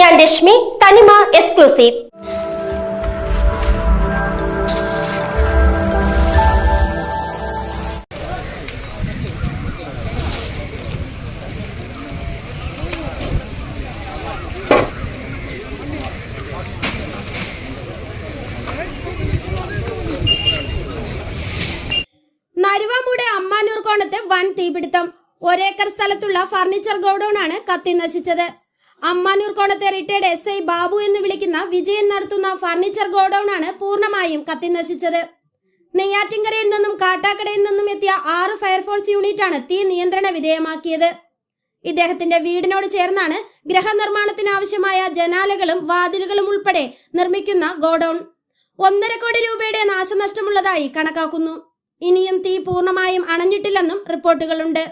ഞാൻ രശ്മി തനിമ എക്സ്ക്ലൂസീവ്. നരുവാമൂട് അമ്മാനൂർ കോണത്ത് വൻ തീപിടുത്തം. ഒരേക്കർ സ്ഥലത്തുള്ള ഫർണിച്ചർ ഗോഡൌൺ ആണ് കത്തി നശിച്ചത്. അമ്മാനൂർ കോണത്തെ റിട്ടയർഡ് എസ് ഐ ബാബു എന്ന് വിളിക്കുന്ന വിജയൻ നടത്തുന്ന ഫർണിച്ചർ ഗോഡൌൺ ആണ് പൂർണമായും കത്തി നശിച്ചത് നെയ്യാറ്റിൻകരയിൽ നിന്നും കാട്ടാക്കടയിൽ നിന്നും എത്തിയ ആറ് ഫയർഫോഴ്സ് യൂണിറ്റാണ് തീ നിയന്ത്രണ വിധേയമാക്കിയത്. ഇദ്ദേഹത്തിന്റെ വീടിനോട് ചേർന്നാണ് ഗൃഹനിർമ്മാണത്തിന് ആവശ്യമായ ജനാലകളും വാതിലുകളും ഉൾപ്പെടെ നിർമ്മിക്കുന്ന ഗോഡൌൺ. ഒന്നര കോടി രൂപയുടെ നാശനഷ്ടമുള്ളതായി കണക്കാക്കുന്നു. ഇനിയും തീ പൂർണമായും അണഞ്ഞിട്ടില്ലെന്നും റിപ്പോർട്ടുകളുണ്ട്.